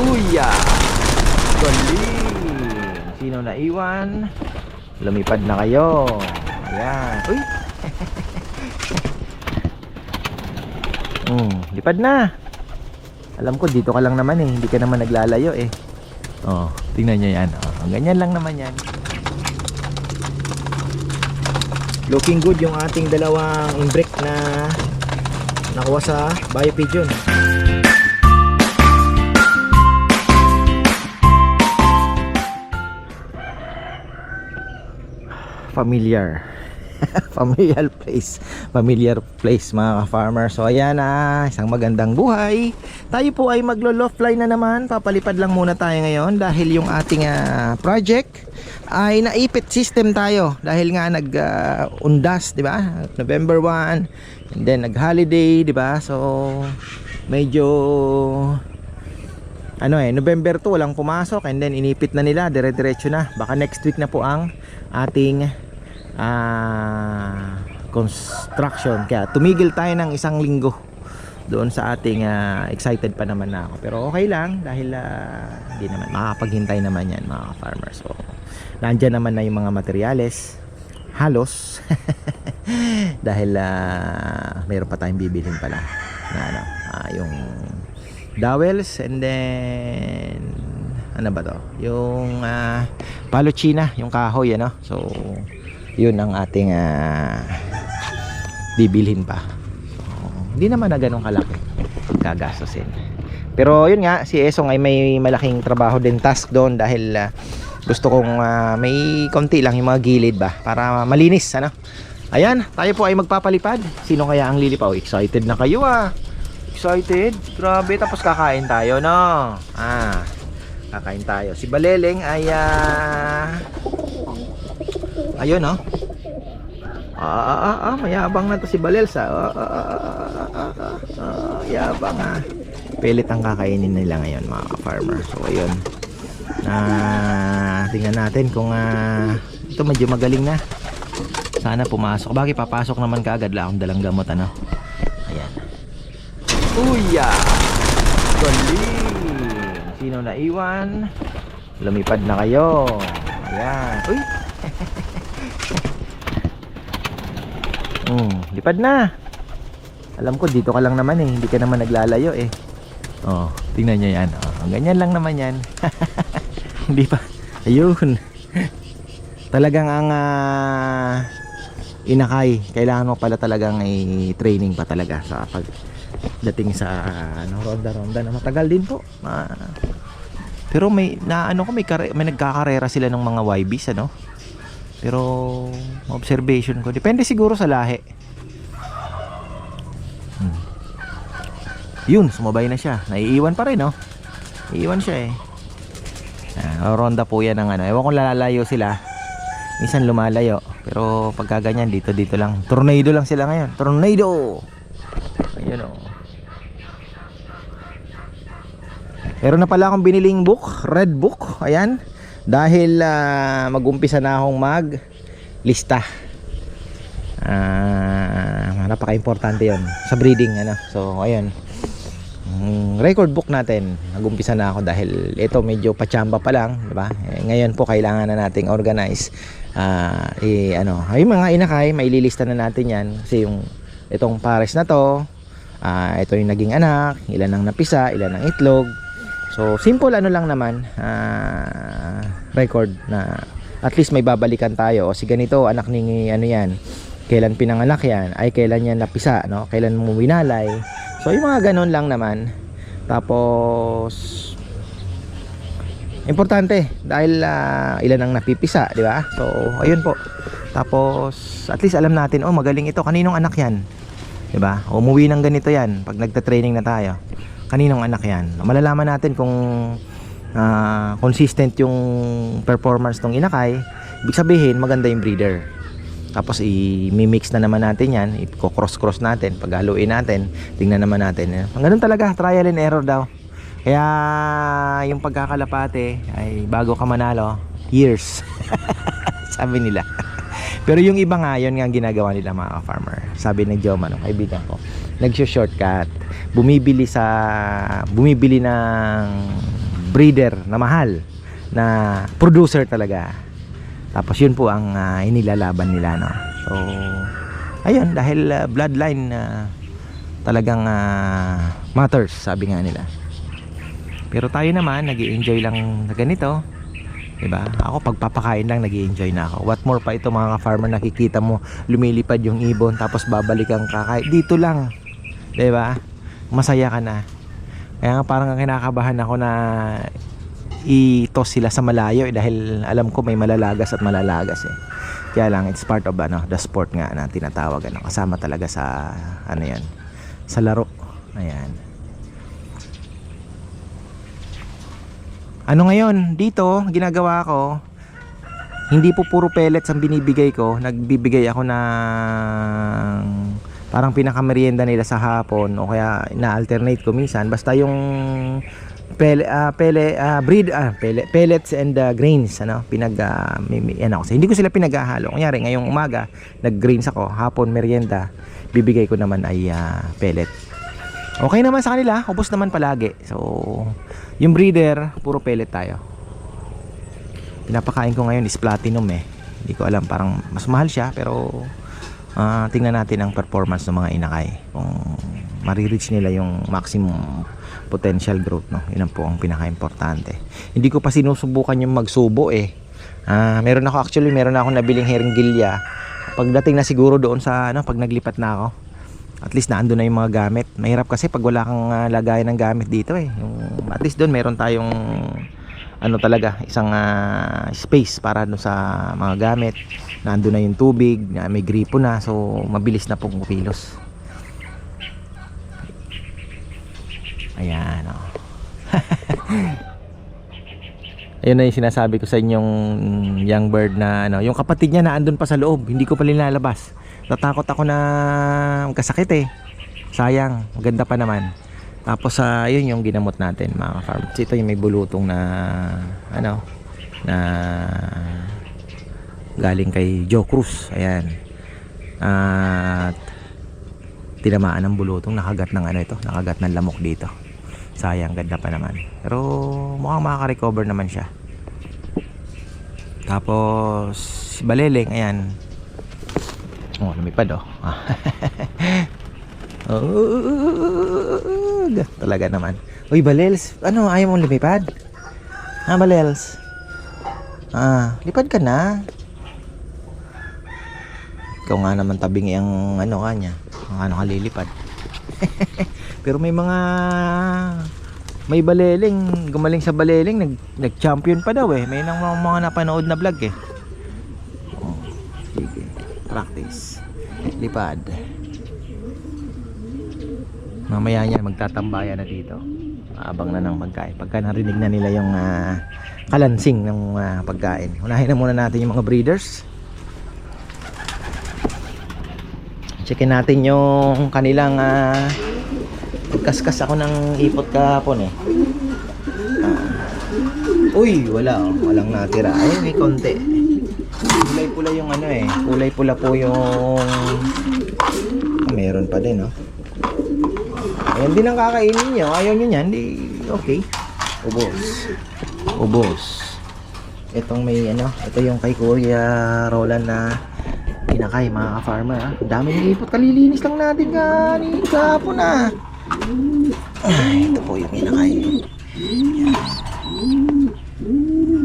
Uya! Galing! Sino na iwan? Lumipad na kayo. Ayan. Uy! Hmm, lipad na. Alam ko dito ka lang naman eh, hindi ka naman naglalayo eh. Oh, tingnan niyo 'yan. Oh, ganyan lang naman 'yan. Looking good yung ating dalawang imbrick na nakuha sa Bio Pigeon. Familiar. familiar place. Familiar place mga ka-farmer. So ayan na isang magandang buhay. Tayo po ay maglo-loft fly na naman. Papalipad lang muna tayo ngayon dahil yung ating ah, project ay naipit system tayo dahil nga nag ah, di ba? November 1 and then nag holiday di ba? So medyo ano eh, November 2 walang pumasok and then inipit na nila, dire-diretso na. Baka next week na po ang ating ah, construction. Kaya tumigil tayo ng isang linggo doon sa ating ah, excited pa naman na ako. Pero okay lang dahil ah, hindi naman makakapaghintay naman yan mga farmers. So, nandyan naman na yung mga materyales halos dahil ah, mayroon pa tayong bibilhin pala na ano, ah, yung dowels and then ano ba to? Yung uh, palo china yung kahoy ano? So yun ang ating ah, bibilhin pa. Hindi naman na ganun kalaki gagastusin. Pero yun nga si Esong ay may malaking trabaho din task doon dahil ah, gusto kong ah, may konti lang yung mga gilid ba para malinis ano? Ayan tayo po ay magpapalipad. Sino kaya ang lilipaw? Excited na kayo ah. Excited? Grabe, tapos kakain tayo, no? Ah, kakain tayo. Si Baleleng ay, ah... ayun, no? Ah, ah, ah, ah, mayabang na to si Balelsa. Ah, ah, ah, ah, ah, ah, ah, ah, yabang, ah. Pilit ang kakainin nila ngayon, mga farmer. So, ayun. Ah, tingnan natin kung, ah... ito medyo magaling na. Sana pumasok. Bakit papasok naman kaagad lang dalang gamot, ano? Ayan. Uya! Galing! Sino na iwan? Lumipad na kayo. Ayan. Uy! Hmm, lipad na. Alam ko dito ka lang naman eh, hindi ka naman naglalayo eh. Oh, tingnan niyo 'yan. Oh, ganyan lang naman 'yan. hindi pa. Ayun. Talagang ang ah, inakay, kailangan mo pala talagang i-training pa talaga sa pag dating sa ano ronda-ronda na matagal din po. Ah, pero may na ano ko may kare, may nagkakarera sila ng mga YBs ano. Pero observation ko, depende siguro sa lahi. Hmm. Yun, sumabay na siya. Naiiwan pa rin, no? Iiwan siya eh. Ah, ronda po yan ng ano. Ewan kung lalayo sila. Minsan lumalayo. Pero pagka ganyan, dito dito lang. Tornado lang sila ngayon. Tornado! Ayun oh. Meron na pala akong biniling book, red book, ayan. Dahil ah, mag-umpisa na akong mag lista. Ah, napaka-importante 'yon sa breeding ano. So, ayun. Mm, record book natin. Nag-umpisa na ako dahil ito medyo pachamba pa lang, 'di ba? Eh, ngayon po kailangan na nating organize ah eh, ano, ay mga inakay, maililista na natin 'yan kasi yung itong pares na to, ah ito yung naging anak, ilan ang napisa, ilan ang itlog. So, simple ano lang naman, ah, record na at least may babalikan tayo. O si ganito, anak ni ano yan, kailan pinanganak yan, ay kailan yan napisa, no? Kailan mo winalay. So, yung mga ganun lang naman. Tapos, importante dahil ah, ilan ang napipisa, di ba? So, ayun po. Tapos, at least alam natin, oh, magaling ito. Kaninong anak yan? Di ba? Umuwi ng ganito yan pag nagta-training na tayo. Kaninong anak yan? Malalaman natin kung ah, consistent yung performance ng inakay. Ibig sabihin maganda yung breeder. Tapos i-mix na naman natin yan i-cross-cross natin paghaluin natin tingnan naman natin. Ang ganun talaga trial and error daw. Kaya yung pagkakalapate ay bago ka manalo years. Sabi nila pero yung iba nga yun nga ginagawa nila mga farmer sabi ni Joma no, kaibigan ko nagsho-shortcut bumibili sa bumibili ng breeder na mahal na producer talaga. Tapos yun po ang ah, inilalaban nila no. So ayun dahil ah, bloodline na talagang ah, matters sabi nga nila. Pero tayo naman nag enjoy lang na ganito. 'Di ba? Ako pagpapakain lang nag enjoy na ako. What more pa ito mga farmer nakikita mo lumilipad yung ibon tapos babalik ang kakain. Dito lang. 'Di ba? Masaya ka na. Kaya nga parang kinakabahan ako na i-toss sila sa malayo eh, dahil alam ko may malalagas at malalagas eh. Kaya lang it's part of ano, the sport nga na tinatawag ano, kasama talaga sa ano 'yan, sa laro. Ayan. Ano ngayon, dito ginagawa ko hindi po puro pellets ang binibigay ko, nagbibigay ako ng parang pinakamerienda nila sa hapon o kaya na-alternate ko minsan. Basta yung pele, ah, pele, ah, breed, ah, pele, pellets and ah, grains ano, pinag ah, may, may- ano, hindi ko sila pinaghahalo. Kunyari ngayong umaga, nag-grains ako, hapon merienda, bibigay ko naman ay ah, pellet. Okay naman sa kanila, ubos naman palagi. So, yung breeder, puro pellet tayo. Pinapakain ko ngayon is platinum eh. Hindi ko alam, parang mas mahal siya pero ah, tingnan natin ang performance ng mga inakay. Kung marireach nila yung maximum potential growth no. Yun ang po ang pinaka-importante. Hindi ko pa sinusubukan yung magsubo eh. Ah, meron ako actually, meron ako nabiling heringgilya. Pagdating na siguro doon sa ano, pag naglipat na ako, at least naando na yung mga gamit. Mahirap kasi pag wala kang ah, lagayan ng gamit dito eh. Yung, at least doon meron tayong ano talaga, isang ah, space para doon sa mga gamit. Nando na yung tubig, na may gripo na, so mabilis na pong kumilos. Ayan, oh. Ayun na yung sinasabi ko sa inyong young bird na ano, yung kapatid niya na andun pa sa loob, hindi ko pa linalabas. Natakot ako na kasakit eh. Sayang, maganda pa naman. Tapos sa yun yung ginamot natin mga farmers. Ito yung may bulutong na ano na galing kay Joe Cruz. Ayan. At tinamaan ng bulutong nakagat ng ano ito, nakagat ng lamok dito. Sayang, ganda pa naman. Pero mukhang makaka-recover naman siya. Tapos si Baleleng, ayan. Oh, lumipad oh. oh, talaga naman. Uy, Balels, ano, ayaw mong lumipad? Ha, Balels? Ah, lipad ka na. Ikaw nga naman tabing ang ano kanya. Ang ano ka lilipad. Pero may mga may baleling, gumaling sa baleling, nag nag-champion pa daw eh. May nang mga, mga napanood na vlog eh. Oh, sige. Practice. Lipad. Mamaya niya magtatambayan na dito. Abang na ng pagkain. Pagka narinig na nila yung ah, kalansing ng ah, pagkain. Unahin na muna natin yung mga breeders. Checkin natin yung kanilang ah, kaskas ako ng ipot kahapon eh. Ah. Uy, wala oh. Walang natira. Ay, may konti. Kulay pula yung ano eh. Kulay pula po yung Ah, meron pa din oh. Ayan din ang kakainin nyo. Ayaw nyo yan, di okay. Ubos. Ubos. Itong may ano, ito yung kay Kuya Roland na pinakay mga ka-farmer ah. Dami ng ipot, kalilinis lang natin kanin kahapon ah. Ay, ito po yung pinakay. Yan.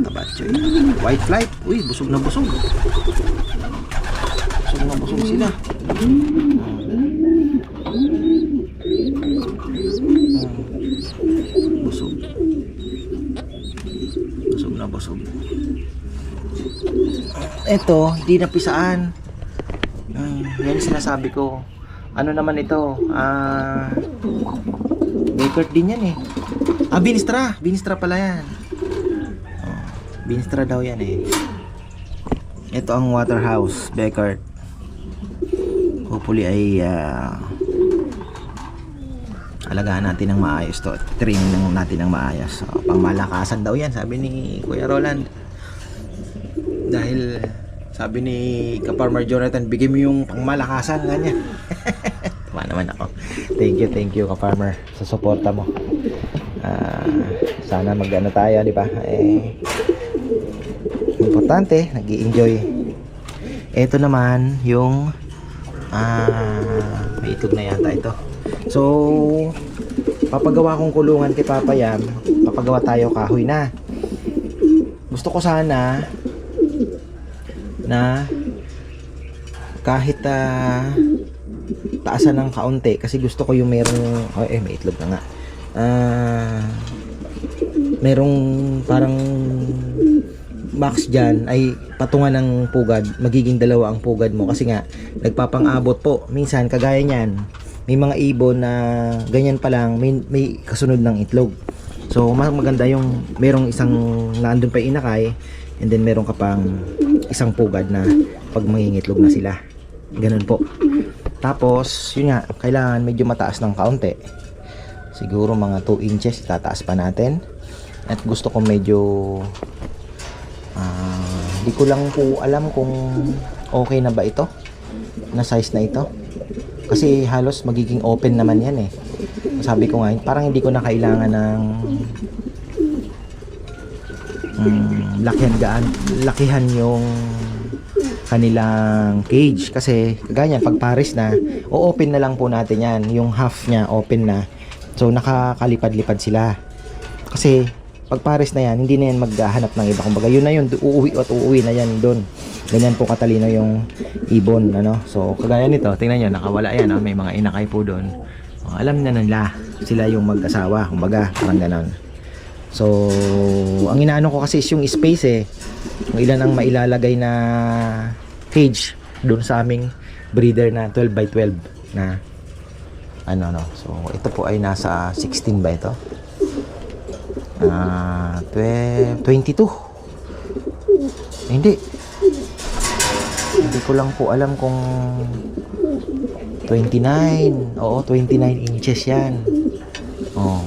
Tabacho yan. White flight. Uy, busog na busog. Busog na busog sila. Busog. Busog na busog. Ito, hindi napisaan. Hmm, yan sinasabi ko. Ano naman ito? Ah, Baker din yan eh. Ah, Binistra. Binistra pala yan. Binistra daw yan eh. Ito ang Waterhouse, Beckert. Hopefully ay ah, alagaan natin ng maayos to. Lang natin ng maayos. So, pangmalakasan daw yan, sabi ni Kuya Roland. Dahil sabi ni Kaparmer Jonathan, bigay mo yung pangmalakasan nga niya. Tama naman ako. Thank you, thank you Kaparmer sa suporta mo. Ah, sana mag-ano tayo, di ba? Eh, importante, nag enjoy Ito naman, yung ah, may itlog na yata ito. So, papagawa kong kulungan kay Papa Yam, papagawa tayo kahoy na. Gusto ko sana na kahit ah, taasan ng kaunti kasi gusto ko yung merong oh, eh may itlog na nga ah merong parang max dyan ay patungan ng pugad. Magiging dalawa ang pugad mo kasi nga nagpapang-abot po. Minsan kagaya niyan may mga ibon na ganyan pa lang may, may kasunod ng itlog. So maganda yung merong isang naandun pa inakay and then meron ka pang isang pugad na pag mangingitlog na sila. Ganun po. Tapos yun nga kailangan medyo mataas ng kaunti. Siguro mga 2 inches tataas pa natin. At gusto ko medyo ah, di ko lang po alam kung okay na ba ito? Na size na ito? Kasi halos magiging open naman yan eh. Sabi ko nga parang hindi ko na kailangan ng mm, lakihan gaan lakihan yung kanilang cage. Kasi ganyan pag pares na o-open na lang po natin yan. Yung half niya open na. So nakakalipad-lipad sila. Kasi pag pares na yan hindi na yan maghahanap ng iba. Kumbaga yun na yun uuwi at uuwi na yan doon ganyan po katalino yung ibon ano? So kagaya nito tingnan nyo nakawala yan oh. may mga inakay po doon alam na nila sila yung mag-asawa. Kumbaga parang ganon. So ang inaano ko kasi is yung space eh. Kung ilan ang mailalagay na cage doon sa aming breeder na 12 by 12 na ano no? So ito po ay nasa 16 ba ito ah 12 22 hindi. Hindi ko lang po alam kung 29 oo 29 inches yan. Oh.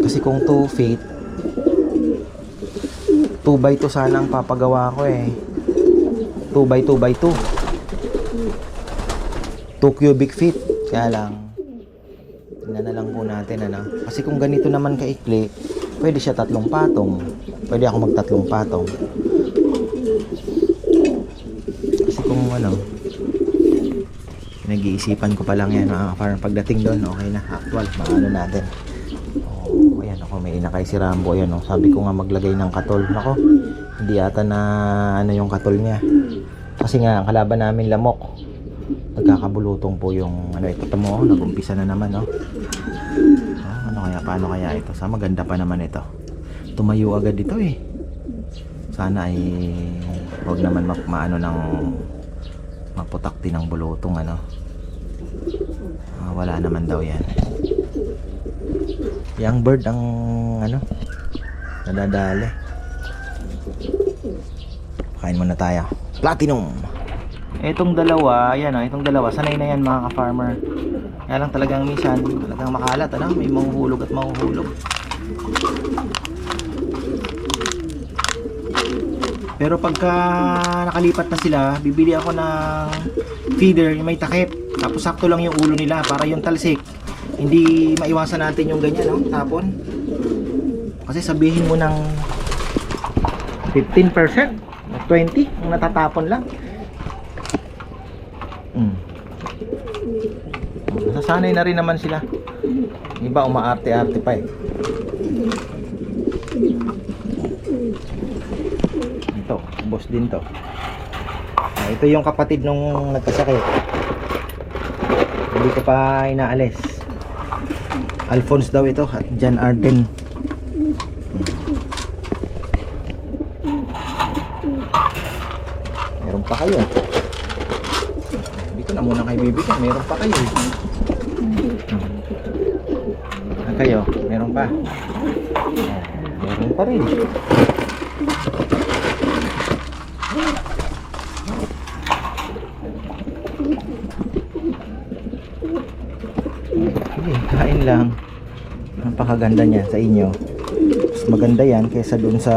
Kasi kung 2 feet 2 by 2 sana ang papagawa ko eh. 2 by 2 by 2 2 cubic feet. Kaya lang tingnan na lang po natin ano. Kasi kung ganito naman kaikli pwede siya tatlong patong. Pwede ako magtatlong patong. Kasi kung ano nag-iisipan ko pa lang yan ah, parang pagdating doon okay na. Actual maano natin. Oh, ayan ako may inakay si Rambo ayan oh. sabi ko nga maglagay ng katol. Nako hindi ata na ano yung katol niya. Kasi nga ang kalaban namin lamok. Nagkakabulutong po yung ano ito tamo oh, nag-umpisa na naman oh. Paano kaya ito? Sa maganda pa naman ito. Tumayo agad dito eh. Sana ay wag naman mak maano ng maputakti ng bulutong ano? Ah, wala naman daw yan. Young bird ang ano? Nadadali. Kain muna tayo. Platinum! Itong dalawa, ayan o, itong dalawa, sanay na yan mga ka-farmer. Kaya lang talagang minsan, talagang makalat, ano? May mahuhulog at mahuhulog. Pero pagka nakalipat na sila, bibili ako ng feeder yung may takip. Tapos sakto lang yung ulo nila para yung talsik. Hindi maiwasan natin yung ganyan, no? Tapon. Kasi sabihin mo ng 15%, 20, ang natatapon lang. Mm. Nasasanay na rin naman sila. Iba umaarte-arte pa eh. Ito, boss din to. Ah, ito yung kapatid nung nagkasakit. Hindi ko pa inaalis. Alphonse daw ito at John Arden. Meron pa kayo. Hindi ko na muna kay bibigyan. Meron pa kayo. Kayo, meron pa. Meron pa rin. Sige, kain lang. Napakaganda niya sa inyo. Mas maganda yan kaysa dun sa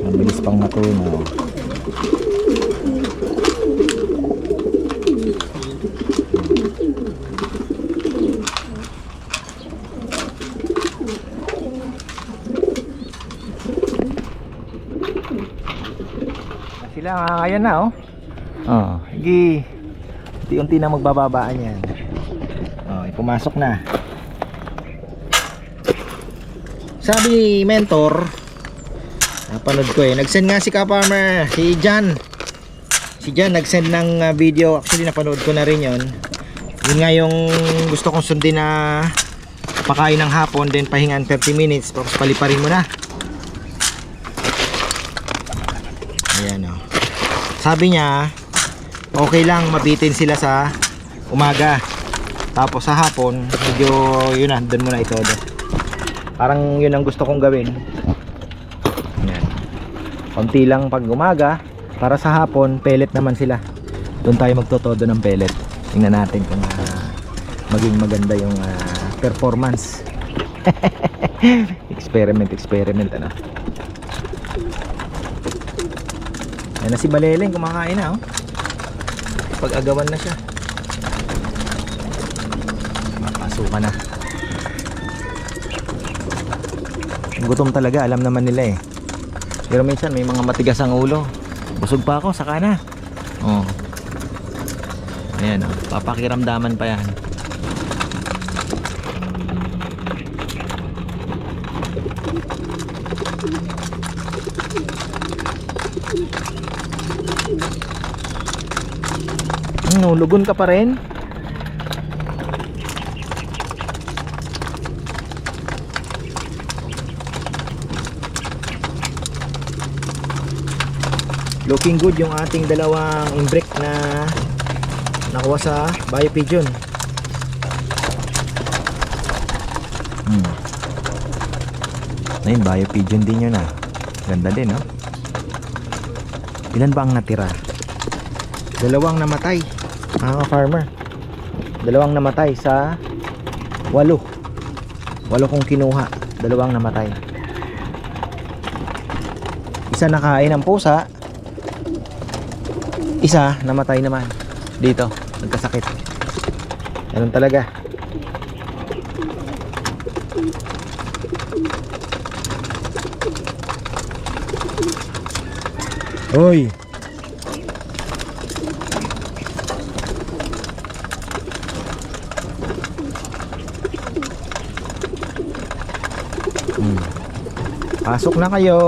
mabilis pang matunaw. Sila, ah, ayan na oh. Oh, gi. Unti-unti na magbababaan yan. Oh, pumasok na. Sabi mentor, napanood ko eh. Nag-send nga si ka-farmer, si Jan. Si Jan nag-send ng uh, video. Actually, napanood ko na rin yon. Yun nga yung gusto kong sundin na pakain ng hapon, then pahingan 30 minutes, tapos paliparin mo na. Ayan o. Sabi niya, okay lang mabitin sila sa umaga. Tapos sa hapon, medyo yun na, doon mo na ito. Parang yun ang gusto kong gawin. Ayan. Konti lang pag umaga, para sa hapon, pellet naman sila. Doon tayo magtotodo ng pellet. Tingnan natin kung ah, maging maganda yung ah, performance. experiment, experiment ano. Yan na si Baleleng kumakain na oh. Pag-agawan na siya. Mapasukan na. Gutom talaga, alam naman nila eh. Pero minsan may mga matigas ang ulo. Busog pa ako, saka na. Oh. Ayan oh, papakiramdaman pa yan. Ano, lugon ka pa rin? Looking good yung ating dalawang imbrick na nakuha sa Bio Pigeon. Hmm. Ayun, Bio Pigeon din yun ah. Ganda din, no? Ilan ba ang natira? Dalawang namatay. Mga farmer. Dalawang namatay sa walo. Walo kong kinuha. Dalawang namatay. Isa nakain ng pusa. Isa namatay naman. Dito. Nagkasakit. Ganun talaga. Hoy! Pasok na kayo.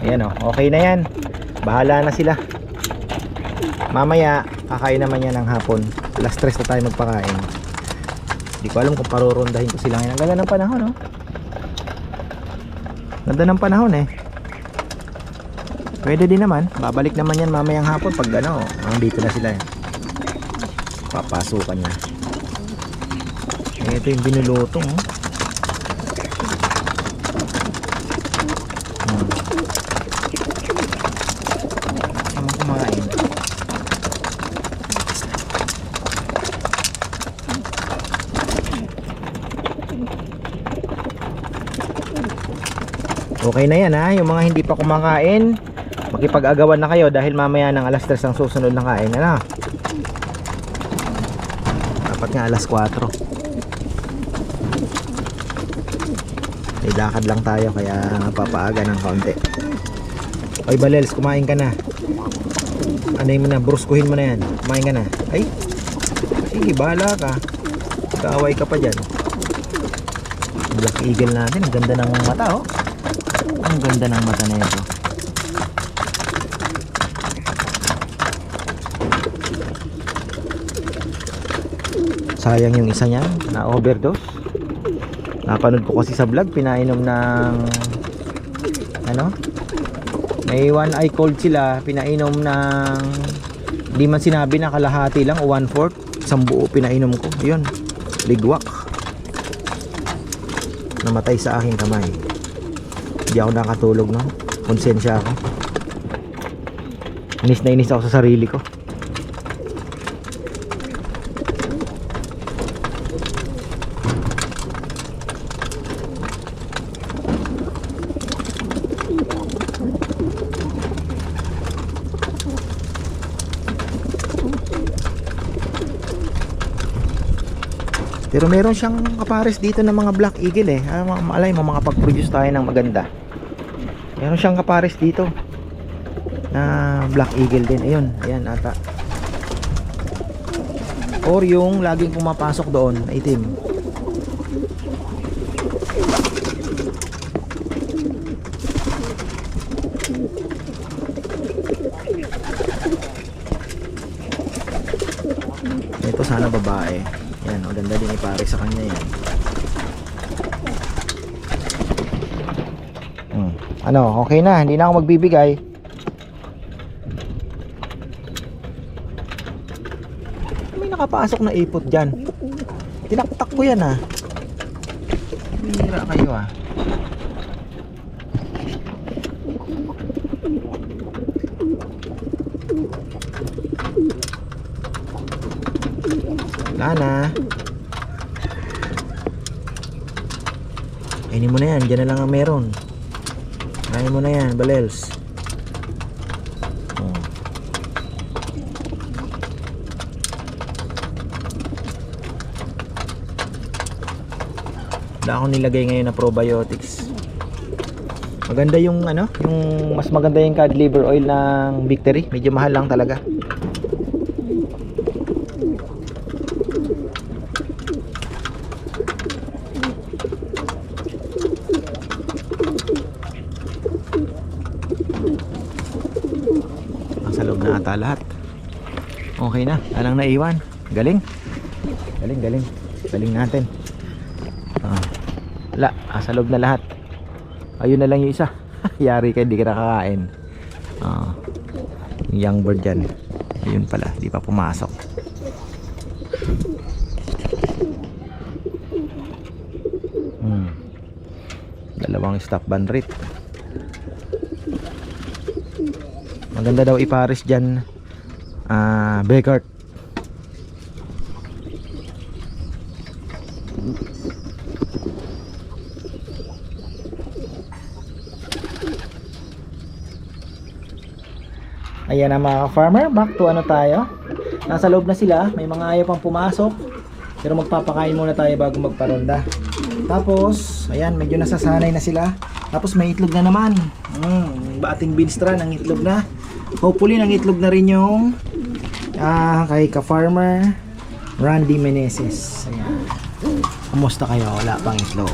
Ayan o, okay na yan. Bahala na sila. Mamaya, kakain naman yan ng hapon. Alas 3 na tayo magpakain. Hindi ko alam kung parurondahin ko sila ngayon. Ang ganda ng panahon, no? Ganda ng panahon, eh. Pwede din naman. Babalik naman yan mamayang hapon pag ano, dito na sila. Eh. Papasukan niya. Ito yung binulutong, oh. Okay na yan ha, yung mga hindi pa kumakain, makipag-agawan na kayo dahil mamaya ng alas 3 ang susunod na kain. Ano? Dapat nga alas 4. May lang tayo kaya papaaga ng kaunti. Oy Balels, kumain ka na. Anay mo na, bruskuhin mo na yan. Kumain ka na. Ay, sige, bahala ka. Kaaway ka pa dyan. Black Eagle natin, ang ganda ng mata oh. Ang ganda ng mata na ito. Sayang yung isa niya na overdose. Napanood ko kasi sa vlog, pinainom ng ano? May one eye cold sila, pinainom ng di man sinabi na kalahati lang o one fourth, isang buo pinainom ko. Yun, ligwak. Namatay sa aking kamay. Hindi ako nakatulog no. Konsensya ako. Inis na inis ako sa sarili ko. Pero meron siyang kapares dito ng mga Black Eagle eh. Mga malay mo makapag-produce tayo ng maganda. Meron siyang kapares dito. Na Black Eagle din. Ayun, ayan ata. Or yung laging pumapasok doon, itim. Ito sana babae. Yan, maganda din ipare sa kanya yan. Hmm. Ano, okay na, hindi na ako magbibigay. May nakapasok na ipot dyan. Tinaktak ko yan ah. Bihira kayo ah. Wala na. Kainin mo na yan, dyan na lang ang meron. Kainin mo na yan, balels. Oh. Wala akong nilagay ngayon na probiotics. Maganda yung ano, yung mas maganda yung cod liver oil ng Victory. Medyo mahal lang talaga. Nasa loob na ata lahat. Okay na, alang naiwan. Galing. Galing, galing. Galing natin. Ah. Wala, ah, sa loob na lahat. Ayun na lang yung isa. Yari ka, hindi ka nakakain. Ah. Yung young bird dyan. Ayun pala, di pa pumasok. Hmm. Dalawang stop banrit. Maganda daw ipares dyan. Ah, Begart. Ayan na mga farmer, back to ano tayo. Nasa loob na sila, may mga ayaw pang pumasok. Pero magpapakain muna tayo bago magparonda. Tapos, ayan, medyo nasasanay na sila. Tapos may itlog na naman. Mm, bating binstra ng itlog na. Hopefully, nang itlog na rin yung ah, kay ka-farmer Randy Meneses. Ayan. Kumusta kayo? Wala pang itlog.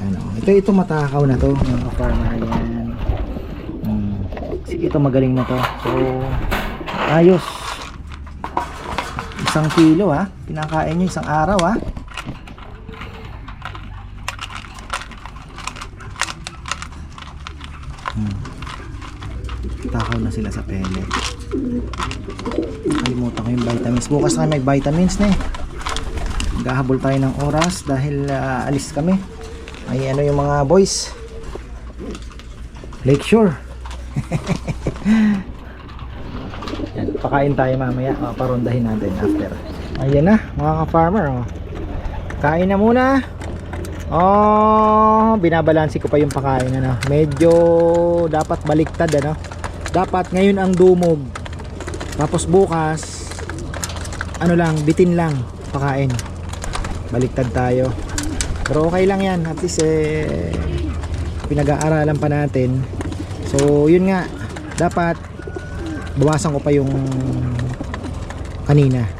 Ano, ito ito matakaw na to, mga ka-farmer. Ayan. Mm, sige, ito magaling na to. So, ayos. Isang kilo ha. Pinakain nyo isang araw ha. Hmm. Takaw na sila sa pellet. Kalimutan ko yung vitamins. Bukas na may vitamins na eh. Gahabol tayo ng oras dahil ah, alis kami. Ay ano yung mga boys. Lakeshore. Yan, pakain tayo mamaya. Uh, parondahin natin after. Ayan na, mga ka-farmer. Oh. Kain na muna. Oh, binabalansi ko pa yung pakain ano. Medyo dapat baliktad ano. Dapat ngayon ang dumog. Tapos bukas ano lang, bitin lang pakain. Baliktad tayo. Pero okay lang 'yan. At least eh pinag-aaralan pa natin. So, yun nga. Dapat bawasan ko pa yung kanina.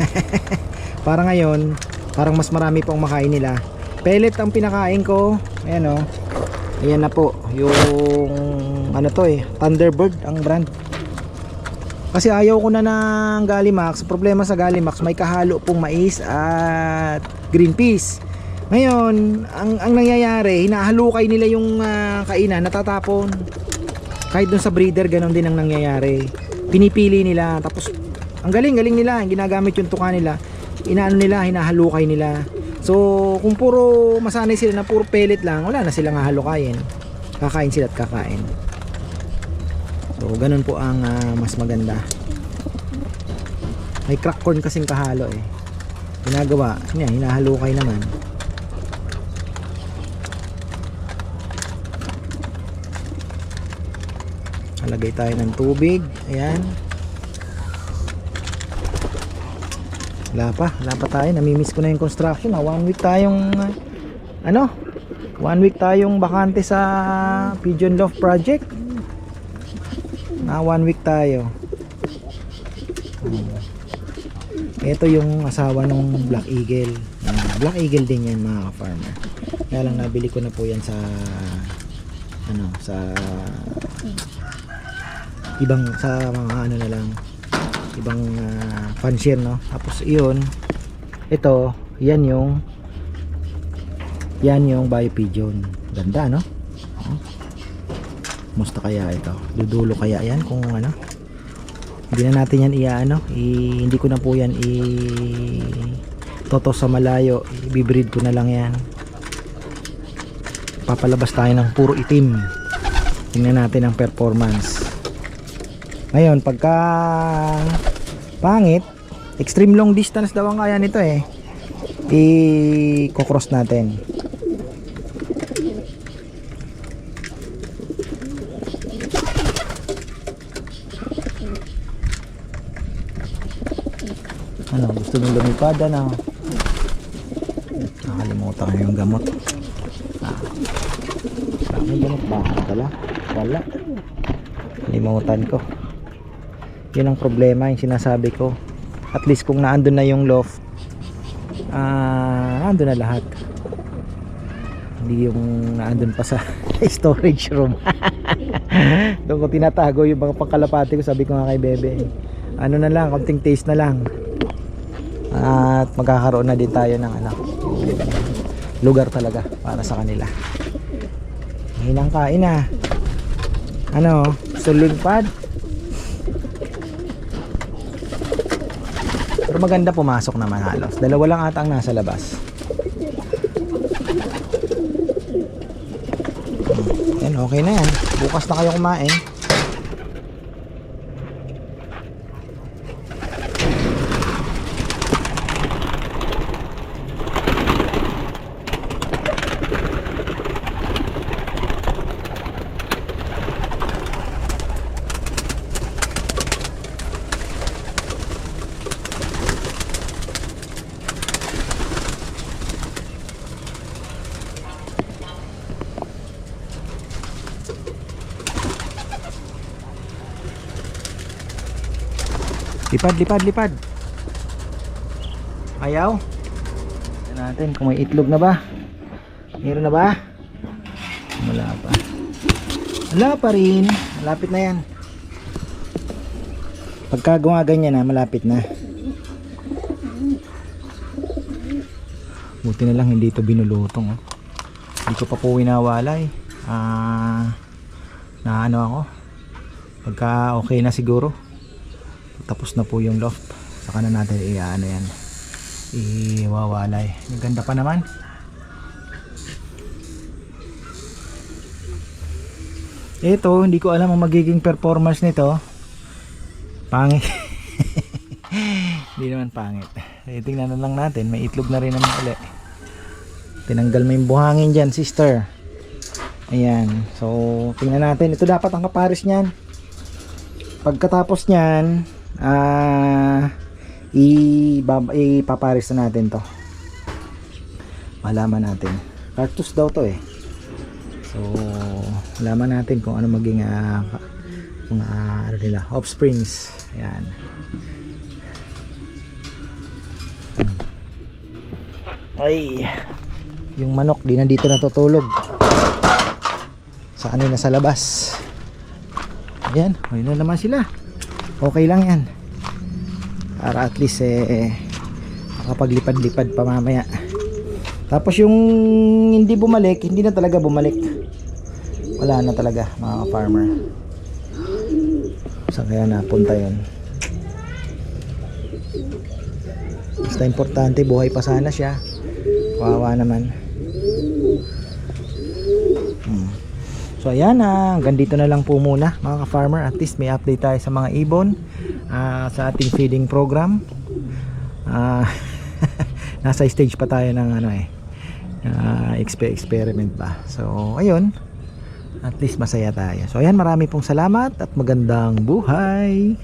Para ngayon, parang mas marami pang makain nila. Pellet ang pinakain ko. Ayan o. Ayan na po. Yung ano to eh. Thunderbird ang brand. Kasi ayaw ko na ng Gallimax. Problema sa Gallimax, may kahalo pong mais at green peas. Ngayon, ang, ang nangyayari, hinahalukay nila yung ah, kainan, natatapon. Kahit dun sa breeder, ganun din ang nangyayari. Pinipili nila, tapos ang galing-galing nila, ginagamit yung tuka nila. Inaano nila, hinahalukay nila. So, kung puro masanay sila na puro pellet lang, wala na silang hahalukayin. Kakain sila at kakain. So, ganun po ang ah, mas maganda. May crack corn kasing kahalo eh. Ginagawa, yan, hinahalukay naman. Halagay tayo ng tubig. Ayan. Wala pa, wala pa tayo. Namimiss ko na yung construction. Ha? One week tayong, ah, ano, One week tayong bakante sa Pigeon Loft Project. Na one week tayo. Ito yung asawa ng Black Eagle. Ah, Black Eagle din yan mga farmer. Kaya lang nabili ko na po yan sa ano sa ibang sa mga ano na lang ibang uh, fancier no tapos iyon ito yan yung yan yung bio pigeon ganda no. Musta kaya ito? Dudulo kaya yan kung ano? Hindi na natin yan iaano hindi ko na po yan i toto sa malayo. I-breed ko na lang yan. Papalabas tayo ng puro itim. Tingnan natin ang performance. Ngayon pagka pangit extreme long distance daw ang kaya nito eh. I-cross natin ano gusto mong lumipad ano? Nakalimutan ko yung gamot. Ah, may gamot ba? Ako pala wala. Limutan ko. Yun ang problema yung sinasabi ko. At least kung naandun na yung loft ah naandun na lahat. Hindi yung naandun pa sa storage room. Doon ko tinatago yung mga pangkalapati ko sabi ko nga kay bebe ano na lang konting taste na lang at magkakaroon na din tayo ng ano lugar talaga para sa kanila. Hinang kain na ano sulun pad pero maganda pumasok naman halos. Dalawa lang ata ang nasa labas. Hmm, yan okay na yan. Bukas na kayo kumain Lipad, lipad, lipad. Ayaw. Tignan natin kung may itlog na ba. Meron na ba? Wala pa. Wala pa rin. Malapit na yan. Pagka gumaganyan na, malapit na. Buti na lang hindi ito binulutong. Oh. Hindi ko pa po winawalay. Ah, na ano ako. Pagka okay na siguro tapos na po yung loft. Saka na natin i-ano yan. Iwawalay. Ang ganda pa naman. Ito hindi ko alam ang magiging performance nito. Pangit. Hindi naman pangit. Eh, tingnan na lang natin. May itlog na rin naman uli. Tinanggal mo yung buhangin dyan sister. Ayan. So tingnan natin. Ito dapat ang kapares nyan pagkatapos nyan uh, ipapares na natin to. Malaman natin. Cartus daw to eh. So malaman natin kung ano maging uh, mga ano nila offsprings. Ayan. Ay yung manok di na dito natutulog. Sa kanina sa labas. Ayan ayun na naman sila okay lang yan. Para at least eh makapaglipad-lipad pa mamaya. Tapos yung hindi bumalik hindi na talaga bumalik. Wala na talaga mga farmer. Saan kaya napunta yun? Basta importante buhay pa sana siya. Kawawa naman So ayan na, hanggang dito na lang po muna mga ka-farmer. At least may update tayo sa mga ibon uh, sa ating feeding program. Uh, nasa stage pa tayo ng ano eh, uh, exper experiment pa. So ayun, at least masaya tayo. So ayan, marami pong salamat at magandang buhay.